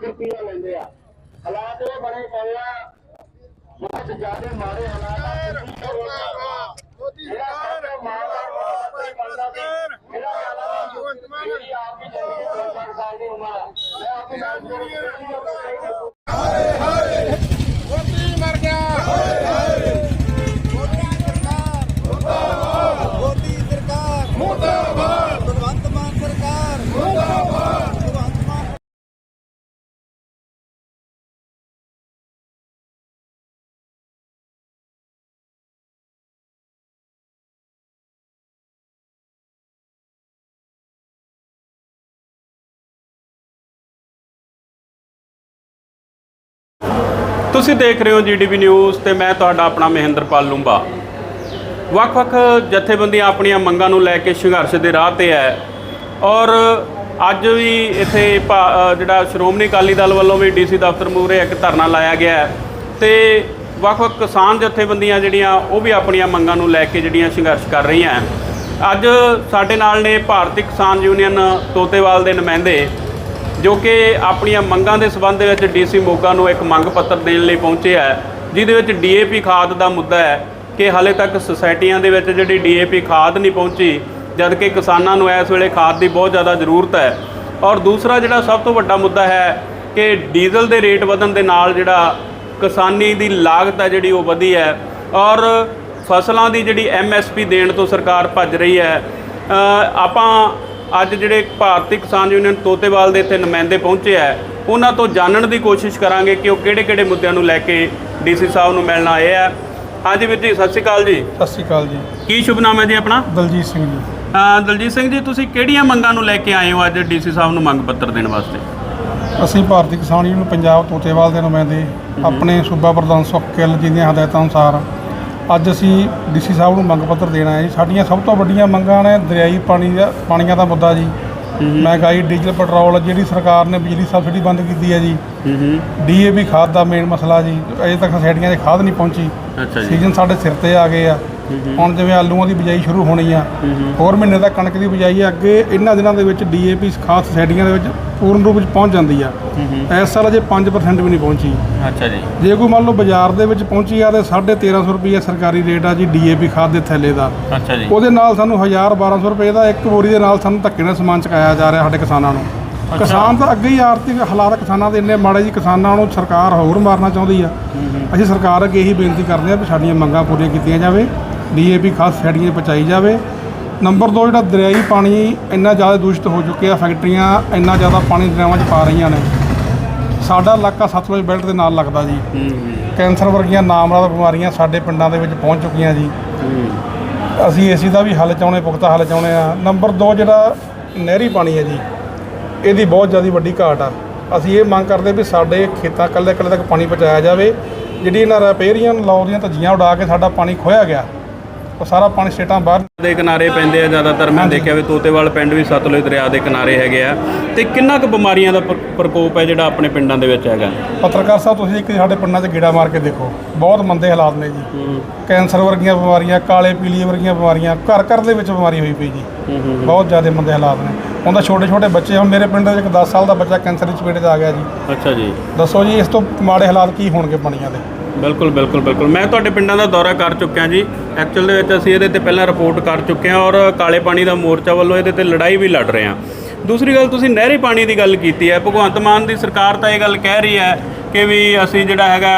ਰੁਪਈਆ ਲੈਂਦੇ ਆ ਹਾਲਾਤ ਇਹ ਬਣੇ ਪਏ ਆ ਬਹੁਤ ਜ਼ਿਆਦਾ ਮਾੜੇ ਹਾਲਾਤ ਆ ਜਿਹੜਾ ਸਾਡਾ ਮਾੜਾ ਆਪਣੀ ਬੰਦਾ ਆਪ ਦੀ ਜਿਹੜੀ 5 ਸਾਲ ਦੀ ਉਮਰ ਆ ਮੈਂ ਆਪਣੀ ਮੁਰਦਾਬਾਦ ਭਗਵੰਤ ਮਾਨ ਸਰਕਾਰ। ਮੁਰਦਾਬਾਦ ਭਗਵੰਤ ਮਾਨ ਤੁਸੀਂ ਦੇਖ ਰਹੇ ਹੋ ਜੀਡੀਪੀ ਨਿਊਜ਼ ਤੇ ਮੈਂ ਤੁਹਾਡਾ ਆਪਣਾ ਮਹਿੰਦਰਪਾਲ ਲੂੰਬਾ। ਵੱਖ-ਵੱਖ ਜਥੇਬੰਦੀਆਂ ਆਪਣੀਆਂ ਮੰਗਾਂ ਨੂੰ ਲੈ ਕੇ ਸੰਘਰਸ਼ ਦੇ ਰਾਹ ਤੇ ਹੈ। ਔਰ ਅੱਜ ਵੀ ਇੱਥੇ ਭਾ- ਜਿਹੜਾ ਸ਼੍ਰੋਮਣੀ ਅਕਾਲੀ ਦਲ ਵੱਲੋਂ ਵੀ ਡੀਸੀ ਦਫ਼ਤਰ ਮੂਹਰੇ ਇੱਕ ਧਰਨਾ ਲਾਇਆ ਗਿਆ ਹੈ ਤੇ ਵੱਖ-ਵੱਖ ਕਿਸਾਨ ਜਥੇਬੰਦੀਆਂ ਜਿਹੜੀਆਂ ਉਹ ਵੀ ਆਪਣੀਆਂ ਮੰਗਾਂ ਨੂੰ ਲੈ ਕੇ ਜਿਹੜੀਆਂ ਸੰਘਰਸ਼ ਕਰ ਰਹੀਆਂ ਅੱਜ ਸਾਡੇ ਨਾਲ ਨੇ ਭਾਰਤੀ ਕਿਸਾਨ ਯੂਨੀਅਨ ਤੋਤੇਵਾਲ ਦੇ ਨੁਮਾਇੰਦੇ, ਜੋ ਕਿ ਆਪਣੀਆਂ ਮੰਗਾਂ ਦੇ ਸਬੰਧ ਦੇ ਵਿੱਚ ਡੀਸੀ ਮੋਗਾ ਨੂੰ ਇੱਕ ਮੰਗ ਪੱਤਰ ਦੇਣ ਲਈ ਪਹੁੰਚੇ ਹੈ, ਜਿਹਦੇ ਵਿੱਚ ਡੀਏਪੀ ਖਾਦ ਦਾ ਮੁੱਦਾ ਹੈ। ਕਿ ਹਾਲੇ ਤੱਕ ਸੁਸਾਇਟੀਆਂ ਦੇ ਵਿੱਚ ਜਿਹੜੀ ਡੀਏਪੀ ਖਾਦ ਨਹੀਂ ਪਹੁੰਚੀ, ਜਦ ਕਿ ਕਿਸਾਨਾਂ ਨੂੰ ਇਸ ਵੇਲੇ ਖਾਦ ਦੀ ਬਹੁਤ ਜ਼ਿਆਦਾ ਜ਼ਰੂਰਤ ਹੈ। ਔਰ ਦੂਸਰਾ ਜਿਹੜਾ ਸਭ ਤੋਂ ਵੱਡਾ ਮੁੱਦਾ ਹੈ ਕਿ ਡੀਜ਼ਲ ਦੇ ਰੇਟ ਵਧਣ ਦੇ ਨਾਲ ਜਿਹੜਾ ਕਿਸਾਨੀ ਦੀ ਲਾਗਤ ਹੈ ਜਿਹੜੀ ਉਹ ਵਧੀ ਹੈ। ਔਰ ਫਸਲਾਂ ਦੀ ਜਿਹੜੀ ਐਮਐਸਪੀ ਦੇਣ ਤੋਂ ਸਰਕਾਰ ਭੱਜ ਰਹੀ ਹੈ। ਆਪਾਂ ਅੱਜ ਜਿਹੜੇ ਭਾਰਤੀ ਕਿਸਾਨ ਯੂਨੀਅਨ ਤੋਤੇਵਾਲ ਦੇ ਇੱਥੇ ਨੁਮਾਇੰਦੇ ਪਹੁੰਚੇ ਆ ਉਹਨਾਂ ਤੋਂ ਜਾਣਨ ਦੀ ਕੋਸ਼ਿਸ਼ ਕਰਾਂਗੇ ਕਿ ਉਹ ਕਿਹੜੇ-ਕਿਹੜੇ ਮੁੱਦਿਆਂ ਨੂੰ ਲੈ ਕੇ ਡੀਸੀ ਸਾਹਿਬ ਨੂੰ ਮਿਲਣ ਆਏ ਆ ਹਾਂਜੀ ਵੀਰ ਜੀ ਸਤਿ ਸ਼੍ਰੀ ਅਕਾਲ ਜੀ। ਸਤਿ ਸ਼੍ਰੀ ਅਕਾਲ ਜੀ। ਕੀ ਸ਼ੁਭ ਨਾਮ ਹੈ ਜੀ ਆਪਣਾ? ਦਲਜੀਤ ਸਿੰਘ ਜੀ। ਅ, ਦਲਜੀਤ ਸਿੰਘ ਜੀ ਤੁਸੀਂ ਕਿਹੜੀਆਂ ਮੰਗਾਂ ਨੂੰ ਲੈ ਕੇ ਆਏ ਹੋ ਅੱਜ ਡੀਸੀ ਸਾਹਿਬ ਨੂੰ ਮੰਗ ਪੱਤਰ ਦੇਣ ਵਾਸਤੇ? ਅਸੀਂ ਭਾਰਤੀ ਕਿਸਾਨ ਯੂਨੀਅਨ ਪੰਜਾਬ ਤੋਤੇਵਾਲ ਦੇ ਨੁਮਾਇੰਦੇ ਆਪਣੇ ਸੂਬਾ ਪ੍ਰਧਾਨ ਸੁਖਕੇਲ ਜੀ ਦੀਆਂ ਹਦਾਇਤਾਂ ਅਨੁਸਾਰ ਅੱਜ ਅਸੀਂ ਡੀਸੀ ਸਾਹਿਬ ਨੂੰ ਮੰਗ ਪੱਤਰ ਦੇਣ ਆਏ ਜੀ। ਸਾਡੀਆਂ ਸਭ ਤੋਂ ਵੱਡੀਆਂ ਮੰਗਾਂ ਨੇ ਦਰਿਆਈ ਪਾਣੀ ਦਾ ਪਾਣੀਆਂ ਦਾ ਮੁੱਦਾ ਜੀ। ਮਹਿੰਗਾਈ ਡੀਜ਼ਲ ਪੈਟਰੋਲ ਜਿਹੜੀ ਸਰਕਾਰ ਨੇ ਬਿਜਲੀ ਸਬਸਿਡੀ ਬੰਦ ਕੀਤੀ ਹੈ ਜੀ। ਹੂੰ ਹੂੰ। ਡੀਏਪੀ ਖਾਦ ਦਾ ਮੇਨ ਮਸਲਾ ਜੀ। ਅਜੇ ਤੱਕ ਸੋਸਾਇਟੀਆਂ 'ਚ ਖਾਦ ਨਹੀਂ ਪਹੁੰਚੀ। ਅੱਛਾ ਜੀ। ਸੀਜ਼ਨ ਸਾਡੇ ਸਿਰ ਤੇ ਆ ਗਏ ਆ। ਹੁਣ ਜਿਵੇਂ ਆਲੂਆਂ ਦੀ ਬਿਜਾਈ ਸ਼ੁਰੂ ਹੋਣੀ ਆ ਹੋਰ ਮਹੀਨੇ ਤੱਕ ਕਣਕ ਦੀ ਬਿਜਾਈ ਆ ਅੱਗੇ ਇਹਨਾਂ ਦਿਨਾਂ ਦੇ ਵਿੱਚ ਡੀਏਪੀ ਖਾਸ ਸੋਸਾਇਟੀਆਂ ਦੇ ਵਿੱਚ ਪੂਰਨ ਰੂਪ ਵਿੱਚ ਪਹੁੰਚ ਜਾਂਦੀ ਆ। ਇਸ ਸਾਲ ਅਜੇ 5% ਵੀ ਨਹੀਂ ਪਹੁੰਚੀ। ਅੱਛਾ ਜੀ। ਜੇ ਕੋਈ ਮੰਨ ਲਓ ਬਾਜ਼ਾਰ ਦੇ ਵਿੱਚ ਪਹੁੰਚੀ ਆ ਤੇ 1350 ਰੁਪਏ ਸਰਕਾਰੀ ਰੇਟ ਆ ਜੀ ਡੀਏਪੀ ਖਾਦ ਦੇ ਥੈਲੇ ਦਾ। ਅੱਛਾ ਜੀ। ਉਹਦੇ ਨਾਲ ਸਾਨੂੰ 1000 1200 ਰੁਪਏ ਦਾ ਇੱਕ ਬੋਰੀ ਦੇ ਨਾਲ ਸਾਨੂੰ ਧੱਕੇ ਨਾਲ ਸਮਾਨ ਚਕਾਇਆ ਜਾ ਰਿਹਾ ਸਾਡੇ ਕਿਸਾਨਾਂ ਨੂੰ। ਕਿਸਾਨ ਤਾਂ ਅੱਗੇ ਹੀ ਆਰਥਿਕ ਹਾਲਾਤ ਕਿਸਾਨਾਂ ਦੇ ਇੰਨੇ ਮਾੜੇ ਜੀ ਕਿਸਾਨਾਂ ਨੂੰ ਸਰਕਾਰ ਹੋਰ ਮਾਰਨਾ ਚਾਹੁੰਦੀ ਆ। ਅਸੀਂ ਸਰਕਾਰ ਅੱਗੇ ਇਹੀ ਬੇਨਤੀ ਕਰਦੇ ਆ ਵੀ ਸਾਡੀਆਂ ਮੰਗਾਂ ਪੂਰੀਆਂ ਕੀਤੀਆਂ ਜਾਵੇ ਡੀਏਪੀ ਖਾਦ 'ਚ ਪਹੁੰਚਾਈ ਜਾਵੇ। ਨੰਬਰ 2 ਜਿਹੜਾ ਦਰਿਆਈ ਪਾਣੀ ਇੰਨਾ ਜ਼ਿਆਦਾ ਦੂਸ਼ਿਤ ਹੋ ਚੁੱਕਿਆ ਫੈਕਟਰੀਆਂ ਇੰਨਾ ਜ਼ਿਆਦਾ ਪਾਣੀ ਦਰਿਆਵਾਂ 'ਚ ਪਾ ਰਹੀਆਂ ਨੇ। ਸਾਡਾ ਇਲਾਕਾ ਸਤਲੁਜ ਬੈਲਟ ਦੇ ਨਾਲ ਲੱਗਦਾ ਜੀ। ਕੈਂਸਰ ਵਰਗੀਆਂ ਨਾਮਰਾਦ ਬਿਮਾਰੀਆਂ ਸਾਡੇ ਪਿੰਡਾਂ ਦੇ ਵਿੱਚ ਪਹੁੰਚ ਚੁੱਕੀਆਂ ਜੀ। ਅਸੀਂ ਏਸੀ ਦਾ ਵੀ ਹੱਲ ਚਾਹੁੰਦੇ ਪੁਖਤਾ ਹੱਲ ਚਾਹੁੰਦੇ ਆ। ਨੰਬਰ 2 ਜਿਹੜਾ ਨਹਿਰੀ ਪਾਣੀ ਹੈ ਜੀ ਇਹਦੀ ਬਹੁਤ ਜ਼ਿਆਦਾ ਵੱਡੀ ਘਾਟ ਆ। ਅਸੀਂ ਇਹ ਮੰਗ ਕਰਦੇ ਵੀ ਸਾਡੇ ਖੇਤਾਂ ਕੱਲੇ ਕੱਲੇ ਤੱਕ ਪਾਣੀ ਪਹੁੰਚਾਇਆ ਜਾਵੇ। ਜਿਹੜੀ ਇਹਨਾਂ ਰੈਪੇਰੀਅਨ ਲਾਅ ਦੀਆਂ ਧੱਜੀਆਂ ਉਡਾ ਕੇ ਸਾਡਾ ਪਾਣੀ ਖੋਇਆ ਗਿਆ ਉਹ ਸਾਰਾ ਪਾਣੀ ਸਟੇਟਾਂ ਬਾਹਰ ਦੇ ਕਿਨਾਰੇ ਪੈਂਦੇ ਆ ਜ਼ਿਆਦਾਤਰ। ਮੈਂ ਦੇਖਿਆ ਵੀ ਤੋਤੇਵਾਲ ਪਿੰਡ ਵੀ ਸਤਲੁਜ ਦਰਿਆ ਦੇ ਕਿਨਾਰੇ ਹੈਗੇ ਆ। ਤੇ ਕਿੰਨਾ ਕੁ ਬਿਮਾਰੀਆਂ ਦਾ ਪ੍ਰ- ਪ੍ਰਕੋਪ ਹੈ ਜਿਹੜਾ ਆਪਣੇ ਪਿੰਡਾਂ ਦੇ ਵਿੱਚ ਹੈਗਾ? ਪੱਤਰਕਾਰ ਸਾਹਿਬ ਤੁਸੀਂ ਇੱਕ ਸਾਡੇ ਪਿੰਡਾਂ 'ਚ ਗੇੜਾ ਮਾਰ ਕੇ ਦੇਖੋ। ਬਹੁਤ ਮੰਦੇ ਹਾਲਾਤ ਨੇ ਜੀ। ਕੈਂਸਰ ਵਰਗੀਆਂ ਬਿਮਾਰੀਆਂ ਕਾਲੇ ਪੀਲੀਏ ਵਰਗੀਆਂ ਬਿਮਾਰੀਆਂ ਘਰ ਘਰ ਦੇ ਵਿੱਚ ਬਿਮਾਰੀ ਹੋਈ ਪਈ ਜੀ। ਬਹੁਤ ਜ਼ਿਆਦਾ ਮੰਦੇ ਹਾਲਾਤ ਨੇ। ਉਹਦਾ ਛੋਟੇ ਛੋਟੇ ਬੱਚੇ ਹੁਣ ਮੇਰੇ ਪਿੰਡ ਦੇ ਇੱਕ 10 ਸਾਲ ਦਾ ਬੱਚਾ ਕੈਂਸਰ ਦੀ ਚਪੇਟ 'ਚ ਆ ਗਿਆ ਜੀ। ਅੱਛਾ ਜੀ। ਦੱਸੋ ਜੀ ਇਸ ਤੋਂ ਮਾੜੇ ਹਾਲਾਤ ਕੀ ਹੋਣਗੇ ਪਾਣੀਆਂ ਦੇ? ਬਿਲਕੁਲ ਬਿਲਕੁਲ ਬਿਲਕੁਲ। ਮੈਂ ਤੁਹਾਡੇ ਪਿੰਡਾਂ ਦਾ ਦੌਰਾ ਕਰ ਚੁੱਕਿਆ ਜੀ। ਐਕਚੁਅਲ ਦੇ ਵਿੱਚ ਅਸੀਂ ਇਹਦੇ ਤੇ ਪਹਿਲਾਂ ਰਿਪੋਰਟ ਕਰ ਚੁੱਕੇ ਹਾਂ ਔਰ ਕਾਲੇ ਪਾਣੀ ਦਾ ਮੋਰਚਾ ਵੱਲੋਂ ਇਹਦੇ ਤੇ ਲੜਾਈ ਵੀ ਲੜ ਰਹੇ ਹਾਂ। ਦੂਸਰੀ ਗੱਲ ਤੁਸੀਂ ਨਹਿਰੀ ਪਾਣੀ ਦੀ ਗੱਲ ਕੀਤੀ ਹੈ। ਭਗਵੰਤ ਮਾਨ ਦੀ ਸਰਕਾਰ ਤਾਂ ਇਹ ਗੱਲ ਕਹਿ ਰਹੀ ਹੈ ਕਿ ਵੀ ਅਸੀਂ ਜਿਹੜਾ ਹੈਗਾ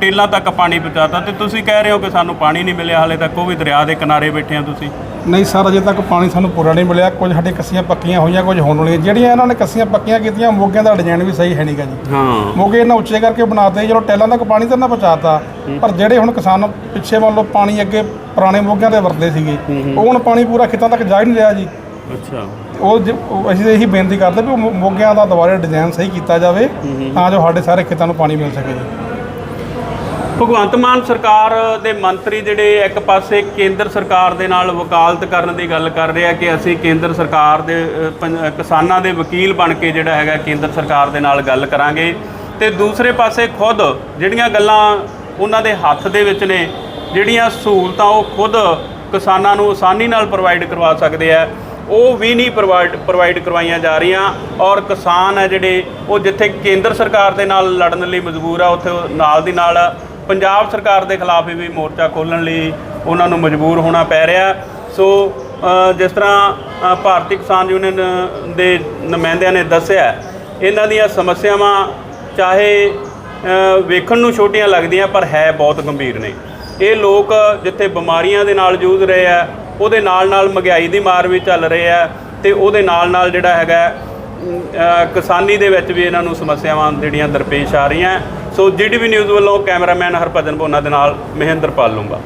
ਟੇਲਾਂ ਤੱਕ ਪਾਣੀ ਪਹੁੰਚਾਤਾ ਤੇ ਤੁਸੀਂ ਕਹਿ ਰਹੇ ਹੋ ਕਿ ਸਾਨੂੰ ਪਾਣੀ ਨਹੀਂ ਮਿਲਿਆ ਹਾਲੇ ਤੱਕ ਉਹ ਵੀ ਦਰਿਆ ਦੇ ਕਿਨਾਰੇ ਬੈਠੇ ਆ ਤੁਸੀਂ। ਨਹੀਂ ਸਰ ਅਜੇ ਤੱਕ ਪਾਣੀ ਸਾਨੂੰ ਪੂਰਾ ਨਹੀਂ ਮਿਲਿਆ। ਕੁਝ ਸਾਡੇ ਕੱਸੀਆਂ ਪੱਕੀਆਂ ਹੋਈਆਂ ਕੁਝ ਹੋਣ ਵਾਲੀਆਂ। ਜਿਹੜੀਆਂ ਇਹਨਾਂ ਨੇ ਕੱਸੀਆਂ ਪੱਕੀਆਂ ਕੀਤੀਆਂ ਮੋਗਿਆਂ ਦਾ ਡਿਜ਼ਾਈਨ ਵੀ ਸਹੀ ਹੈ ਨਹੀਂਗਾ ਜੀ। ਹਾਂ। ਮੋਗੇ ਇਹਨਾਂ ਉੱਚੇ ਕਰਕੇ ਬਣਾਤੇ ਚਲੋ ਟੈਲਾਂ ਤੱਕ ਪਾਣੀ ਤਾਂ ਨਾ ਪਹੁੰਚਾਤਾ ਪਰ ਜਿਹੜੇ ਹੁਣ ਕਿਸਾਨ ਪਿੱਛੇ ਲਓ ਪਾਣੀ ਅੱਗੇ ਪੁਰਾਣੇ ਮੋਗਿਆਂ ਤੇ ਵਰਤਦੇ ਸੀਗੇ ਉਹ ਹੁਣ ਪਾਣੀ ਪੂਰਾ ਖੇਤਾਂ ਤੱਕ ਜਾ ਹੀ ਨਹੀਂ ਰਿਹਾ ਜੀ। ਅੱਛਾ। ਉਹ ਜ- ਉਹ ਅਸੀਂ ਤਾਂ ਇਹੀ ਬੇਨਤੀ ਕਰਦੇ ਵੀ ਉਹ ਮੋ- ਮੋਗਿਆਂ ਦਾ ਦੁਬਾਰਾ ਡਿਜ਼ਾਈਨ ਸਹੀ ਕੀਤਾ ਜਾਵੇ ਤਾਂ ਜੋ ਸਾਡੇ ਸਾਰੇ ਖੇਤਾਂ ਨੂੰ ਪਾਣੀ ਮਿਲ ਸਕੇ ਜੀ। ਭਗਵੰਤ ਮਾਨ ਸਰਕਾਰ ਦੇ ਮੰਤਰੀ ਜਿਹੜੇ ਇੱਕ ਪਾਸੇ ਕੇਂਦਰ ਸਰਕਾਰ ਦੇ ਨਾਲ ਵਕਾਲਤ ਕਰਨ ਦੀ ਗੱਲ ਕਰ ਰਹੇ ਆ ਕਿ ਅਸੀਂ ਕੇਂਦਰ ਸਰਕਾਰ ਦੇ ਅ, ਪੰ- ਅ, ਕਿਸਾਨਾਂ ਦੇ ਵਕੀਲ ਬਣ ਕੇ ਜਿਹੜਾ ਹੈਗਾ ਕੇਂਦਰ ਸਰਕਾਰ ਦੇ ਨਾਲ ਗੱਲ ਕਰਾਂਗੇ। ਤੇ ਦੂਸਰੇ ਪਾਸੇ ਖੁਦ ਜਿਹੜੀਆਂ ਗੱਲਾਂ ਉਹਨਾਂ ਦੇ ਹੱਥ ਦੇ ਵਿੱਚ ਨੇ ਜਿਹੜੀਆਂ ਸਹੂਲਤਾਂ ਉਹ ਖੁਦ ਕਿਸਾਨਾਂ ਨੂੰ ਆਸਾਨੀ ਨਾਲ ਪ੍ਰੋਵਾਈਡ ਕਰਵਾ ਸਕਦੇ ਆ। ਉਹ ਵੀ ਨਹੀਂ ਪ੍ਰੋਵਾਈਡ ਪ੍ਰੋਵਾਈਡ ਕਰਵਾਈਆਂ ਜਾ ਰਹੀਆਂ ਔਰ ਕਿਸਾਨ ਹੈ ਜਿਹੜੇ, ਉਹ ਜਿੱਥੇ ਕੇਂਦਰ ਸਰਕਾਰ ਦੇ ਨਾਲ ਲੜਨ ਲਈ ਮਜਬੂਰ ਆ, ਉੱਥੇ ਨਾਲ ਦੀ ਨਾਲ ਪੰਜਾਬ ਸਰਕਾਰ ਦੇ ਖਿਲਾਫ ਵੀ ਮੋਰਚਾ ਖੋਲਣ ਲਈ ਉਹਨਾਂ ਨੂੰ ਮਜਬੂਰ ਹੋਣਾ ਪੈ ਰਿਹਾ। ਸੋ ਜਿਸ ਤਰ੍ਹਾਂ ਭਾਰਤੀ ਕਿਸਾਨ ਯੂਨੀਅਨ ਦੇ ਨੁਮਾਇੰਦਿਆਂ ਨੇ ਦੱਸਿਆ, ਇਹਨਾਂ ਦੀਆਂ ਸਮੱਸਿਆਵਾਂ ਚਾਹੇ ਵੇਖਣ ਨੂੰ ਛੋਟੀਆਂ ਲੱਗਦੀਆਂ ਪਰ ਹੈ ਬਹੁਤ ਗੰਭੀਰ ਨੇ। ਇਹ ਲੋਕ ਜਿੱਥੇ ਬਿਮਾਰੀਆਂ ਦੇ ਨਾਲ ਜੂਝ ਰਹੇ ਆ ਉਹਦੇ ਨਾਲ ਨਾਲ ਮਹਿੰਗਾਈ ਦੀ ਮਾਰ ਵੀ ਚੱਲ ਰਹੀ ਹੈ ਤੇ ਉਹਦੇ ਨਾਲ ਨਾਲ ਜਿਹੜਾ ਹੈਗਾ ਕਿਸਾਨੀ ਦੇ ਵਿੱਚ ਵੀ ਇਹਨਾਂ ਨੂੰ ਸਮੱਸਿਆਵਾਂ ਜਿਹੜੀਆਂ ਦਰਪੇਸ਼ ਆ ਰਹੀਆਂ। ਸੋ, ਜੀਡੀਪੀ ਨਿਊਜ਼ ਵੱਲੋਂ ਕੈਮਰਾਮੈਨ ਹਰਭਜਨ ਬੋਨਾ ਦੇ ਨਾਲ ਮਹਿੰਦਰ ਪਾਲ ਲੂੰਗਾ।